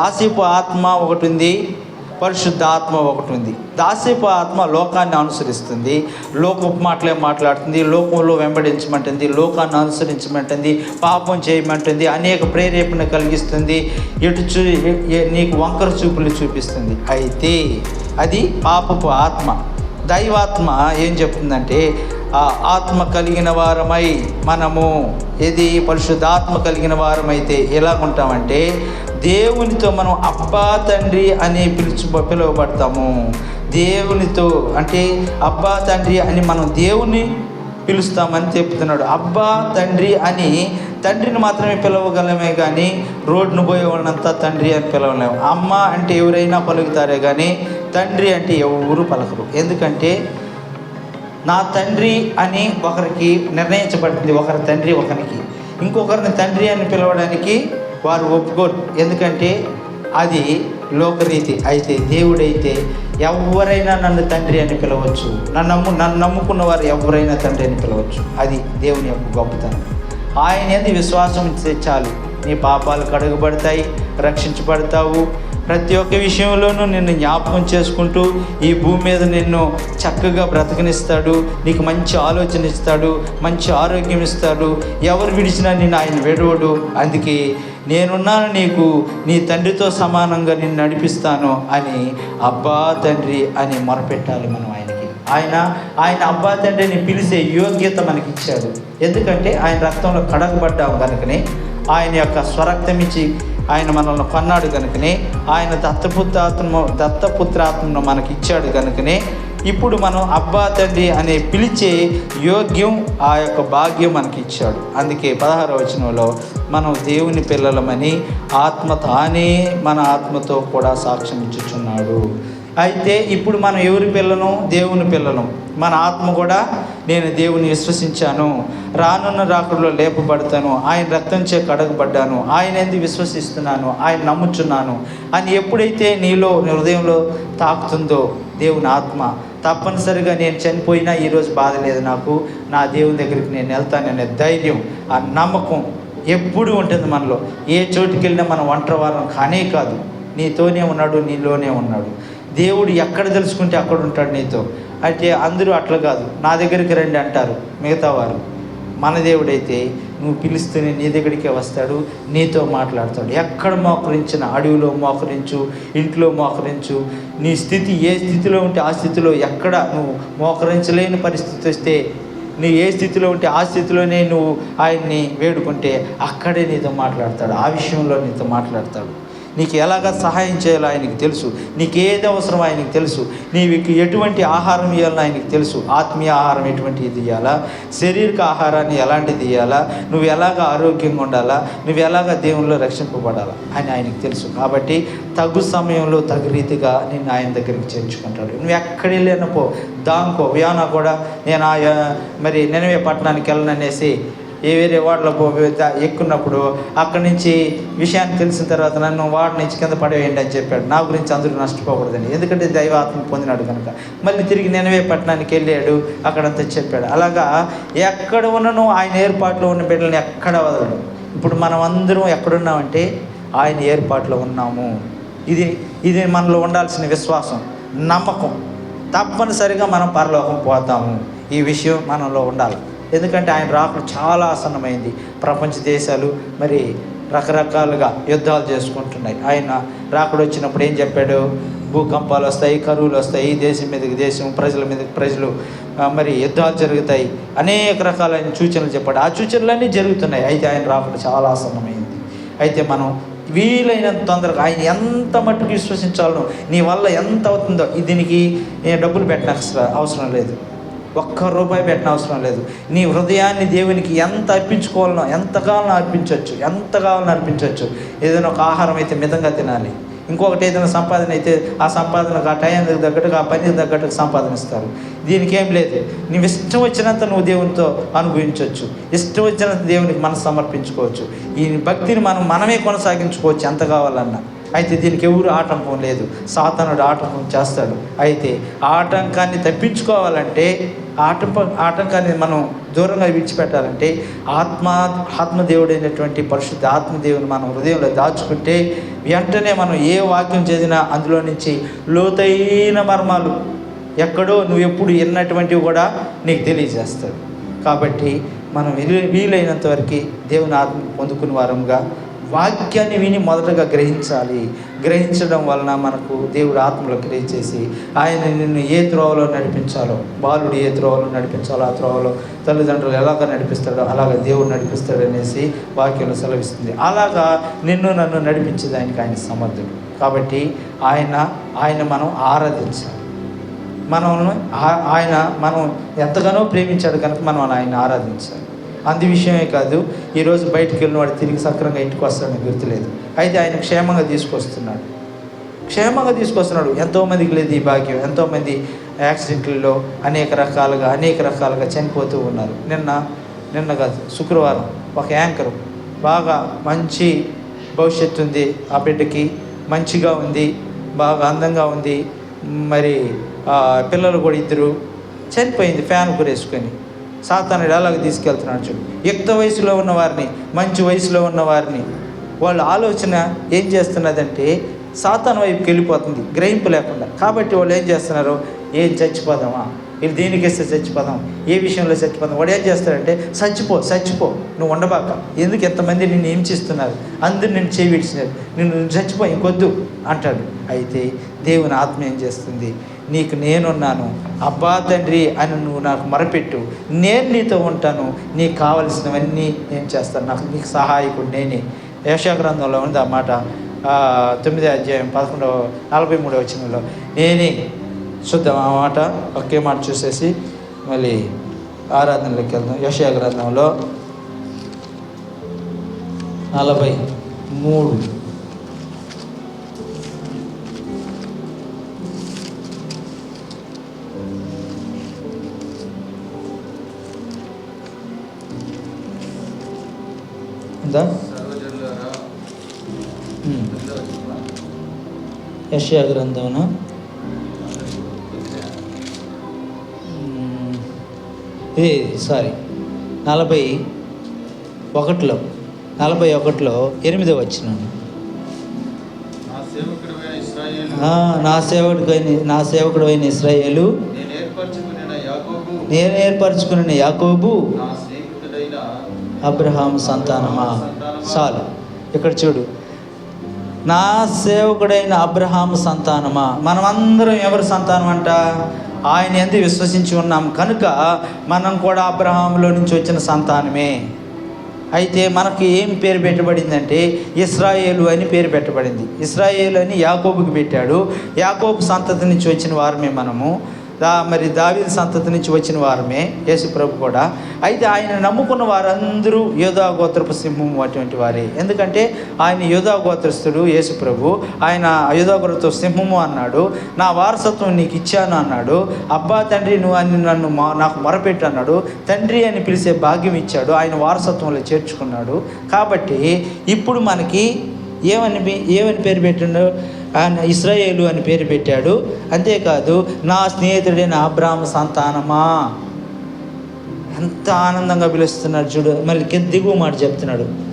దాసిపు ఆత్మ ఒకటి ఉంది పరిశుద్ధాత్మ ఒకటి ఉంది. దాసిపు ఆత్మ లోకాన్ని అనుసరిస్తుంది లోకపు మాటలే మాట్లాడుతుంది లోకంలో వెంబడించమంటుంది లోకాన్ని అనుసరించమంటుంది పాపం చేయమంటుంది అనేక ప్రేరేపణ కలిగిస్తుంది ఎటు చూ నీకు వంకర చూపులు చూపిస్తుంది. అయితే అది పాపపు ఆత్మ. దైవాత్మ ఏం చెప్తుందంటే ఆ ఆత్మ కలిగిన వారమై మనము ఏది పరిశుద్ధాత్మ కలిగిన వారమైతే ఎలా ఉంటామంటే దేవునితో మనం అబ్బా తండ్రి అని పిలుచు పిలువబడతాము. దేవునితో అంటే అబ్బా తండ్రి అని మనం దేవుని పిలుస్తామని చెప్తున్నాడు. అబ్బా తండ్రి అని తండ్రిని మాత్రమే పిలవగలమే కానీ రోడ్ను పోయే వాళ్ళంతా తండ్రి అని పిలవలేము. అమ్మ అంటే ఎవరైనా పలుకుతారే కానీ తండ్రి అంటే ఎవరు పలకరు. ఎందుకంటే నా తండ్రి అని ఒకరికి నిర్ణయించబడింది ఒకరి తండ్రి ఒకరికి ఇంకొకరిని తండ్రి అని పిలవడానికి వారు ఒప్పుకోరు. ఎందుకంటే అది లోకరీతి. అయితే దేవుడైతే ఎవరైనా నన్ను తండ్రి అని పిలవచ్చు. నన్ను నమ్ము నన్ను నమ్ముకున్న వారు ఎవరైనా తండ్రి అని పిలవచ్చు. అది దేవుని యొక్క గొప్పతనం. ఆయన ఏది విశ్వాసం ఇస్తే చాలు. నీ పాపాలు కడుగుబడతాయి రక్షించబడతావు. ప్రతి ఒక్క విషయంలోనూ నిన్ను జ్ఞాపకం చేసుకుంటూ ఈ భూమి మీద నిన్ను చక్కగా బ్రతకనిస్తాడు. నీకు మంచి ఆలోచన ఇస్తాడు మంచి ఆరోగ్యం ఇస్తాడు. ఎవరు విడిచినా నిన్ను ఆయన విడవడు. అందుకే నేనున్నాను నీకు నీ తండ్రితో సమానంగా నిన్ను నడిపిస్తాను అని అబ్బా తండ్రి అని మొరపెట్టాలి మనం ఆయనకి. ఆయన ఆయన అబ్బా తండ్రిని పిలిచే యోగ్యత మనకి ఇచ్చాడు ఎందుకంటే ఆయన రక్తంలో కడగబడ్డాం కనుకనే ఆయన యొక్క స్వరక్తం ఇచ్చి ఆయన మనల్ని కొన్నాడు కనుకనే ఆయన దత్తపుత్రాత్మ దత్తపుత్రాత్మను మనకి ఇచ్చాడు కనుకనే ఇప్పుడు మనం అబ్బా తండ్రి అనే పిలిచే యోగ్యం ఆ యొక్క భాగ్యం మనకి ఇచ్చాడు అందుకే పదహార వచనంలో మనం దేవుని పిల్లలమని ఆత్మ తానే మన ఆత్మతో కూడా సాక్ష్యం ఇచ్చుచున్నాడు. అయితే ఇప్పుడు మనం ఎవరి పిల్లను? దేవుని పిల్లలం మన ఆత్మ కూడా నేను దేవుని విశ్వసించాను. రానున్న రాకుడులో లేపబడతాను. ఆయన రక్తం చే కడగబడ్డాను. ఆయన ఎందుకు విశ్వసిస్తున్నాను. ఆయన నమ్ముచున్నాను. అని ఎప్పుడైతే నీలో నీ హృదయంలో తాకుతుందో దేవుని ఆత్మ తప్పనిసరిగా నేను చనిపోయినా ఈరోజు బాధ లేదు నాకు. నా దేవుని దగ్గరికి నేను వెళ్తాననే ధైర్యం ఆ నమ్మకం ఎప్పుడు ఉంటుంది మనలో. ఏ చోటుకి వెళ్ళినా మనం ఒంటరి వారం కానే కాదు. నీతోనే ఉన్నాడు నీలోనే ఉన్నాడు. దేవుడు ఎక్కడ తెలుసుకుంటే అక్కడ ఉంటాడు నీతో. అయితే అందరూ అట్లా కాదు. నా దగ్గరికి రండి అంటారు మిగతా వారు. మన దేవుడైతే నువ్వు పిలుస్తూనే నీ దగ్గరికే వస్తాడు నీతో మాట్లాడతాడు. ఎక్కడ మోకరించిన అడవిలో మోకరించు ఇంట్లో మోకరించు నీ స్థితి ఏ స్థితిలో ఉంటే ఆ స్థితిలో ఎక్కడ నువ్వు మోకరించలేని పరిస్థితి వస్తే నువ్వు ఏ స్థితిలో ఉంటే ఆ స్థితిలోనే నువ్వు ఆయన్ని వేడుకుంటే అక్కడే నీతో మాట్లాడతాడు. ఆ విషయంలో నీతో మాట్లాడతాడు. నీకు ఎలాగ సహాయం చేయాలో ఆయనకి తెలుసు. నీకు ఏది అవసరం ఆయనకు తెలుసు. నీకు ఎటువంటి ఆహారం ఇవ్వాలో ఆయనకు తెలుసు. ఆత్మీయ ఆహారం ఎటువంటిది ఇవ్వాలా శరీరక ఆహారాన్ని ఎలాంటిది ఇవ్వాలా నువ్వు ఎలాగ ఆరోగ్యంగా ఉండాలా? నువ్వు ఎలాగ దేవుల్లో రక్షింపబడాలా? అని ఆయనకి తెలుసు. కాబట్టి తగు సమయంలో తగు రీతిగా నేను ఆయన దగ్గరికి చేర్చుకుంటాడు. నువ్వు ఎక్కడ వెళ్ళినా పో. దాంకో వ్యానా కూడా నేను ఆ మరి నెనవే పట్టణానికి వెళ్ళననేసి ఏ వేరే వార్డులో దా- ఎక్కున్నప్పుడు అక్కడి నుంచి విషయాన్ని తెలిసిన తర్వాత నన్ను వార్డు నుంచి కింద పడవేయండి అని చెప్పాడు. నా గురించి అందరూ నష్టపోకూడదని. ఎందుకంటే దైవాత్మ పొందినాడు కనుక. మళ్ళీ తిరిగి నెనవే పట్టణానికి వెళ్ళాడు. అక్కడంతా చెప్పాడు. అలాగా ఎక్కడ ఉన్నను ఆయన ఏర్పాట్లో ఉన్న బిడ్డలను ఎక్కడ వదలడు. ఇప్పుడు మనం అందరం ఎక్కడున్నామంటే ఆయన ఏర్పాట్లో ఉన్నాము. ఇది ఇది మనలో ఉండాల్సిన విశ్వాసం నమ్మకం. తప్పనిసరిగా మనం పరలోకం పోతాము. ఈ విషయం మనలో ఉండాలి. ఎందుకంటే ఆయన రాక చాలా ఆసన్నమైంది. ప్రపంచ దేశాలు మరి రకరకాలుగా యుద్ధాలు చేసుకుంటున్నాయి. ఆయన రాకడు వచ్చినప్పుడు ఏం చెప్పాడు? భూకంపాలు వస్తాయి కరువులు వస్తాయి దేశం మీదకి దేశం ప్రజల మీదకి ప్రజలు మరి యుద్ధాలు జరుగుతాయి. అనేక రకాలైన సూచనలు చెప్పాడు. ఆ సూచనలన్నీ జరుగుతున్నాయి. అయితే ఆయన రాకడు చాలా ఆసన్నమైంది. అయితే మనం వీలైనంత తొందరగా ఆయన ఎంత మట్టుకు విశ్వసించాలనో నీ వల్ల ఎంత అవుతుందో దీనికి నేను డబ్బులు పెట్టనవసరం అవసరం లేదు. ఒక్క రూపాయి పెట్టిన అవసరం లేదు. నీ హృదయాన్ని దేవునికి ఎంత అర్పించుకోవాలనో ఎంత కావాలనో అర్పించవచ్చు. ఎంత కావాలనో అర్పించవచ్చు. ఏదైనా ఒక ఆహారం అయితే మితంగా తినాలి. ఇంకొకటి ఏదైనా సంపాదన అయితే ఆ సంపాదనకు ఆ టైంకి తగ్గట్టుగా ఆ పనికి తగ్గట్టుగా సంపాదన ఇస్తారు దీనికి ఏం లేదు. నువ్వు ఇష్టం వచ్చినంత నువ్వు దేవునితో అనుభవించవచ్చు. ఇష్టం వచ్చినంత దేవునికి మనం సమర్పించుకోవచ్చు. ఈ భక్తిని మనం మనమే కొనసాగించుకోవచ్చు ఎంత కావాలన్నా. అయితే దీనికి ఎవరు ఆటంకం లేదు. సాతనుడు ఆటంకం చేస్తాడు. అయితే ఆటంకాన్ని తప్పించుకోవాలంటే ఆటంప ఆటంకాన్ని మనం దూరంగా విడిచిపెట్టాలంటే ఆత్మ ఆత్మదేవుడైనటువంటి పరిశుద్ధ ఆత్మదేవుని మనం హృదయంలో దాచుకుంటే వెంటనే మనం ఏ వాక్యం చదివినా అందులో నుంచి లోతైన మర్మాలు ఎక్కడో నువ్వు ఎప్పుడు విన్నటువంటివి కూడా నీకు తెలియజేస్తాడు కాబట్టి మనం వీలు వీలైనంత వరకు దేవుని ఆత్మ పొందుకుని వారంగా వాక్యాన్ని విని మొదటగా గ్రహించాలి. గ్రహించడం వలన మనకు దేవుడు ఆత్మలు క్రియ చేసి ఆయన నిన్ను ఏ త్రోవలో నడిపించాలో బాలుడు ఏ త్రోవలో నడిపించాలో ఆ త్రోవలో తల్లిదండ్రులు ఎలాగ నడిపిస్తాడో అలాగ దేవుడు నడిపిస్తాడు అనేసి వాక్యంలో సెలవిస్తుంది. అలాగా నిన్ను నన్ను నడిపించేదానికి ఆయన సమర్థుడు. కాబట్టి ఆయన ఆయన మనం ఆరాధించాలి. మనం ఆ- ఆయన మనం ఎంతగానో ప్రేమించాడు కనుక మనం ఆయన ఆరాధించాలి. అందు విషయమే కాదు ఈరోజు బయటికి వెళ్ళిన వాడు తిరిగి సక్రంగా ఇంటికి వస్తాడని గుర్తులేదు. అయితే ఆయన క్షేమంగా తీసుకొస్తున్నాడు. క్షేమంగా తీసుకొస్తున్నాడు. ఎంతోమందికి లేదు ఈ భాగ్యం. ఎంతోమంది యాక్సిడెంట్లలో అనేక రకాలుగా అనేక రకాలుగా చనిపోతూ ఉన్నారు. నిన్న నిన్న కాదు శుక్రవారం ఒక యాంకరు బాగా మంచి భవిష్యత్తు ఉంది. ఆ బిడ్డకి మంచిగా ఉంది బాగా అందంగా ఉంది. మరి పిల్లలు కూడా ఇద్దరు చనిపోయింది ఫ్యాన్ కురేసుకొని సాతాను ఎలాగ తీసుకెళ్తున్నాడు చూడు. యుక్త వయసులో ఉన్న వారిని మంచి వయసులో ఉన్న వారిని వాళ్ళ ఆలోచన ఏం చేస్తున్నదంటే సాతాను వైపుకి వెళ్ళిపోతుంది గ్రహింపు లేకుండా. కాబట్టి వాళ్ళు ఏం చేస్తున్నారు? ఏం చచ్చిపోదామా? వీళ్ళు దీనికి ఇస్తే చచ్చిపోదాం? ఏ విషయంలో చచ్చిపోదాం? వాడు ఏం చేస్తాడంటే చచ్చిపో చచ్చిపో నువ్వు ఉండబాక. ఎందుకు ఎంతమంది నిన్ను హింసిస్తున్నారు? అందరు నిన్ను చేయించినారు నిన్ను నువ్వు చచ్చిపో ఇంకొద్దు. అంటాడు. అయితే దేవుని ఆత్మ ఏం చేస్తుంది? నీకు నేనున్నాను. అబ్బా తండ్రి అని నువ్వు నాకు మరపెట్టు. నేను నీతో ఉంటాను. నీకు కావలసినవన్నీ నేను చేస్తాను. నాకు నీకు సహాయకుడు నేనే. యశాగ్రంథంలో ఉంది ఆ మాట. తొమ్మిదో అధ్యాయం పదకొండవ నలభై మూడో వచనంలో నేనే చూద్దాం ఆ మాట ఒకే మాట చూసేసి మళ్ళీ ఆరాధనలోకి వెళ్దాం. యశా గ్రంథంలో నలభై మూడు. ఉందా? సర్వజనులారా, ఉమ్. ఇది సారీ. నలభై ఒకటిలో నలభై ఒకటిలో ఎనిమిదో వచ్చిన నా సేవకుడు నా సేవకుడు అయిన ఇస్రాయేలు నేను ఏర్పరచుకున్న యాకోబు, అబ్రహాం సంతానమా? చాలు. ఇక్కడ చూడు. నా సేవకుడైన అబ్రహాం సంతానమా? మనమందరం ఎవరి సంతానం అంట ఆయన ఎందు విశ్వసించి ఉన్నాం. కనుక మనం కూడా అబ్రహాంలో నుంచి వచ్చిన సంతానమే. అయితే మనకి ఏం పేరు పెట్టబడిందంటే ఇస్రాయేలు అని పేరు పెట్టబడింది. ఇస్రాయేలు అని యాకోబుకి పెట్టాడు. యాకోబు సంతతి నుంచి వచ్చిన వారమే మనము. దా మరి దావీదు సంతతి నుంచి వచ్చిన వారమే యేసు ప్రభు కూడా. అయితే ఆయన నమ్ముకున్న వారందరూ యోధా గోత్రపు సింహం అటువంటి వారే. ఎందుకంటే ఆయన యోధా గోత్రస్తుడు యేసు ప్రభు. ఆయన యోధా సింహము అన్నాడు నా వారసత్వం నీకు ఇచ్చాను అన్నాడు అబ్బా తండ్రి నువ్వు అని నన్ను మా నాకు మొరపెట్టు అన్నాడు తండ్రి అని పిలిచే భాగ్యం ఇచ్చాడు ఆయన వారసత్వంలో చేర్చుకున్నాడు. కాబట్టి ఇప్పుడు మనకి ఏమని పే- ఏమని పేరు పెట్టిండో? ఆయన ఇస్రాయేలు అని పేరు పెట్టాడు. అంతేకాదు నా స్నేహితుడైన అబ్రాహ్మ సంతానమా? ఎంత ఆనందంగా పిలుస్తున్నాడు చూడు. మళ్ళీ దిగువ మాట చెప్తున్నాడు.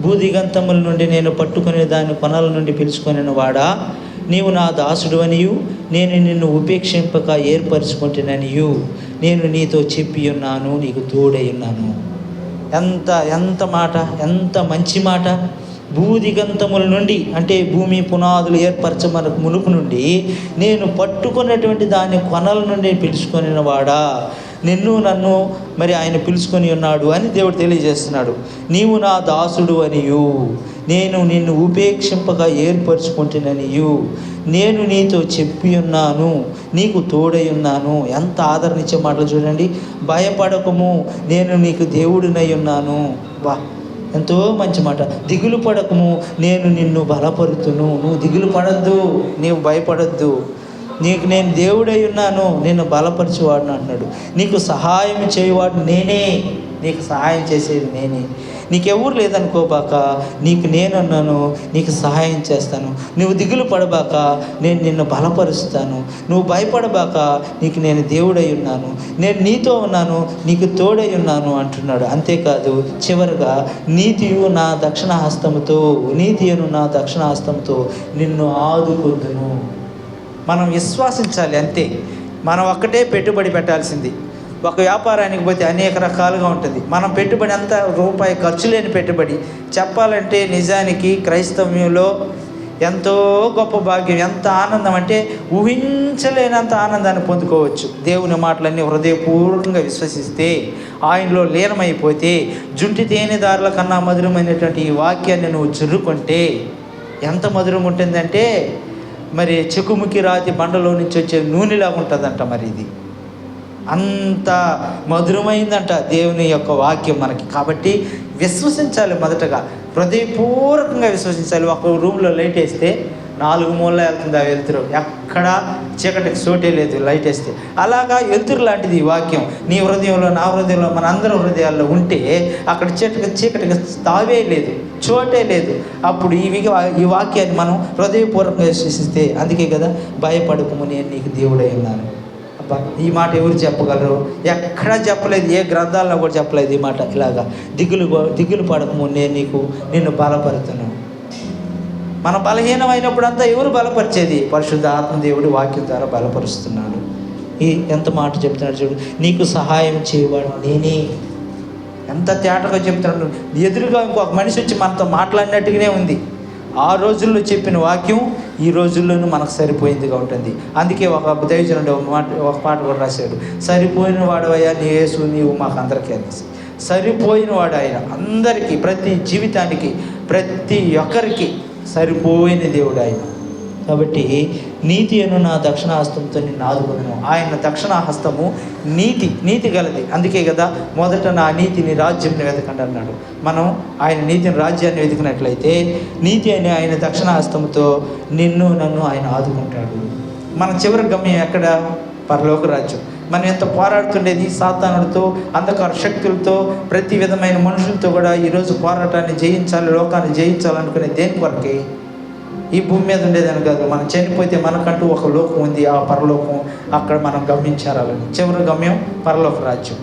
భూదిగంతముల నుండి నేను పట్టుకునే దాని కొనల నుండి పిలుచుకునే వాడా? నీవు నా దాసుడు అనియు నేను నిన్ను ఉపేక్షింపక ఏర్పరచుకుంటున్నానియు నేను నీతో చెప్పి ఉన్నాను నీకు తోడై ఉన్నాను. ఎంత ఎంత మాట ఎంత మంచి మాట. భూదిగంతముల నుండి అంటే భూమి పునాదులు ఏర్పరచమనకు మునుపు నుండి నేను పట్టుకున్నటువంటి దాని కొనల నుండి పిలుచుకొనిన వాడా నిన్ను నన్ను మరి ఆయన పిలుచుకొని ఉన్నాడు అని దేవుడు తెలియజేస్తున్నాడు. నీవు నా దాసుడు అనియు. నేను నిన్ను ఉపేక్షింపగా ఏర్పరచుకుంటున్ననియు. నేను నీతో చెప్పి ఉన్నాను నీకు తోడై ఉన్నాను. ఎంత ఆదరణించే మాటలు చూడండి. భయపడకము నేను నీకు దేవుడినై ఉన్నాను. వా ఎంతో మంచి మాట. దిగులు పడకము నేను నిన్ను బలపరుతును. నువ్వు దిగులు పడద్దు నీవు భయపడద్దు. నీకు నేను దేవుడై ఉన్నాను నేను బలపరిచేవాడిని అంటున్నాడు. నీకు సహాయం చేయవాడు నేనే. నీకు సహాయం చేసేది నేనే. నీకెవరు లేదనుకోబాక నీకు నేనున్నాను నీకు సహాయం చేస్తాను. నువ్వు దిగులు పడబాక నేను నిన్ను బలపరుస్తాను. నువ్వు భయపడబాక నీకు నేను దేవుడై ఉన్నాను. నేను నీతో ఉన్నాను నీకు తోడై ఉన్నాను అంటున్నాడు. అంతేకాదు చివరిగా నీతియు నా దక్షిణ హస్తముతో నీతియును నా దక్షిణ హస్తముతో నిన్ను ఆదుకుందును. మనం విశ్వాసించాలి అంతే. మనం ఒక్కటే పెట్టుబడి పెట్టాల్సింది. ఒక వ్యాపారానికి పోతే అనేక రకాలుగా ఉంటుంది. మనం పెట్టుబడి అంతా రూపాయి ఖర్చు లేని పెట్టుబడి. చెప్పాలంటే నిజానికి క్రైస్తవ్యంలో ఎంతో గొప్ప భాగ్యం ఎంత ఆనందం అంటే ఊహించలేనంత ఆనందాన్ని పొందుకోవచ్చు. దేవుని మాటలన్నీ హృదయపూర్వకంగా విశ్వసిస్తే ఆయనలో లీనమైపోతే జుంటి తేనెదారుల కన్నా మధురమైనటువంటి ఈ వాక్యాన్ని నువ్వు చురుకుంటే ఎంత మధురంగా ఉంటుందంటే మరి చెకుముకి రాతి బండలో నుంచి వచ్చే నూనెలాగా ఉంటుందంట మరి ఇది. అంత మధురమైందంట దేవుని యొక్క వాక్యం మనకి. కాబట్టి విశ్వసించాలి మొదటగా. హృదయపూర్వకంగా విశ్వసించాలి. ఒక రూమ్లో లైట్ వేస్తే నాలుగు మూల వెళ్తుంది ఆ వెలుతురు. ఎక్కడ చీకటికి చోటే లేదు లైట్ వేస్తే. అలాగా వెలుతురు లాంటిది ఈ వాక్యం. నీ హృదయంలో నా హృదయంలో మన అందరి హృదయాల్లో ఉంటే అక్కడ చీకటికి చీకటికి తావే లేదు చోటే లేదు. అప్పుడు ఈ ఈ వాక్యాన్ని మనం హృదయపూర్వకంగా విశ్వసిస్తే అందుకే కదా భయపడకము నేను నీకు దేవుడై ఉన్నాను. ఈ మాట ఎవరు చెప్పగలరు? ఎక్కడా చెప్పలేదు ఏ గ్రంథాల్లో కూడా చెప్పలేదు ఈ మాట. ఇలాగా దిగులు దిగులు పడకము నేను నీకు నిన్ను బలపరుతును. మన బలహీనమైనప్పుడు అంతా ఎవరు బలపరిచేది? పరిశుద్ధ ఆత్మదేవుడు వాక్యం ద్వారా బలపరుస్తున్నాడు. ఈ ఎంత మాట చెప్తున్నాడు చూడు. నీకు సహాయం చేయవాడు నేనే. ఎంత తేటగా చెప్తున్నాడు. ఎదురుగా ఇంకొక మనిషి వచ్చి మనతో మాట్లాడినట్టుగానే ఉంది. ఆ రోజుల్లో చెప్పిన వాక్యం ఈ రోజుల్లోనూ మనకు సరిపోయిందిగా ఉంటుంది అందుకే ఒక దైవజనుడు ఒక మాట ఒక పాట కూడా రాశాడు. సరిపోయిన వాడవయ్యా నీ యేసు నీవు మాకు అందరికీ అనేసి సరిపోయిన వాడు ఆయన అందరికీ ప్రతి జీవితానికి ప్రతి ఒక్కరికి సరిపోయిన దేవుడు ఆయన. కాబట్టి నీతి అను నా దక్షిణ హస్తంతో నిన్ను ఆదుకున్నాను ఆయన దక్షిణ హస్తము నీతి నీతి గలది. అందుకే కదా మొదట నా నీతిని రాజ్యంని వెతకండి అన్నాడు మనం ఆయన నీతిని రాజ్యాన్ని వెతికినట్లయితే నీతి అనే ఆయన దక్షిణ హస్తముతో నిన్ను నన్ను ఆయన ఆదుకుంటాడు. మన చివరి గమ్యం ఎక్కడ? పరలోక రాజ్యం. మనం ఎంత పోరాడుతుండేది? సాతానుడితో అంధకార శక్తులతో ప్రతి విధమైన మనుషులతో కూడా ఈరోజు పోరాటాన్ని జయించాలి లోకాన్ని జయించాలనుకునే దేని కొరకే? ఈ భూమి మీద ఉండేదని కాదు. మనం చనిపోతే మనకంటూ ఒక లోకం ఉంది. ఆ పరలోకం అక్కడ మనం గమనించాలని చివరి గమ్యం పరలోక రాజ్యం.